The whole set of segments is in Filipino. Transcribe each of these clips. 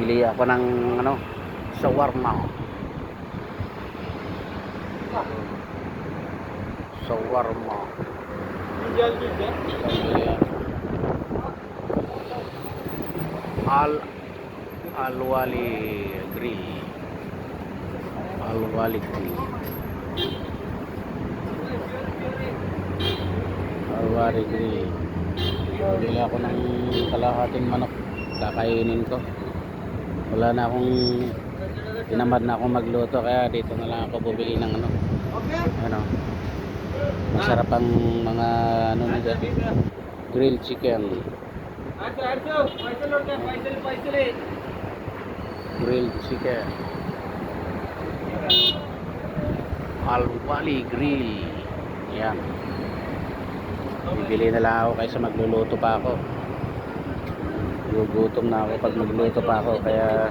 bibili ako ng ano, shawarma. Shawarma. Al Alwali Grill. Alwali Grill. Alwali Grill. Bili ako ng kalahating manok. Kakainin ko. Wala na akong tinamad na akong magluto kaya dito na lang ako bumili ng ano. Ano. Masarap ang mga ano nila. Grilled chicken. Grilled chicken. Alwali Grill. Yan. Bibili na lang ako kaysa magluluto pa ako. Gugutom na ako pag magluto pa ako kaya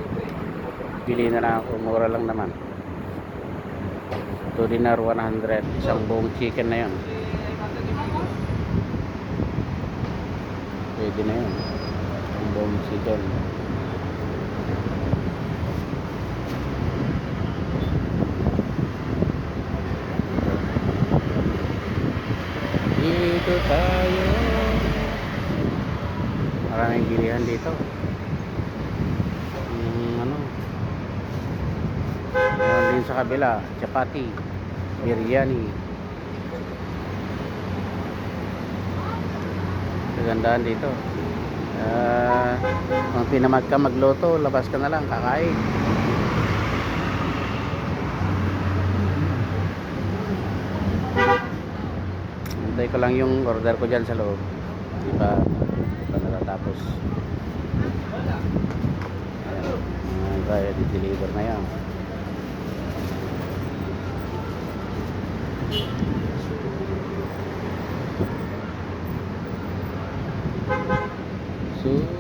bili na lang ako. Mura lang naman. To dinar 100. Isang buong chicken na yun. Pwede na yun. Isang buong chicken. Dito tayo. Maraming bilihan dito. Yung ano. Meron din sa kabila, chapati, biryani. Kagandahan dito. Ah, kung pinamag ka magluto, labas ka na lang, kakain. Hintay ko lang yung order ko dyan sa loob. Di pa, matapos ayan kaya di-deliver na yan. So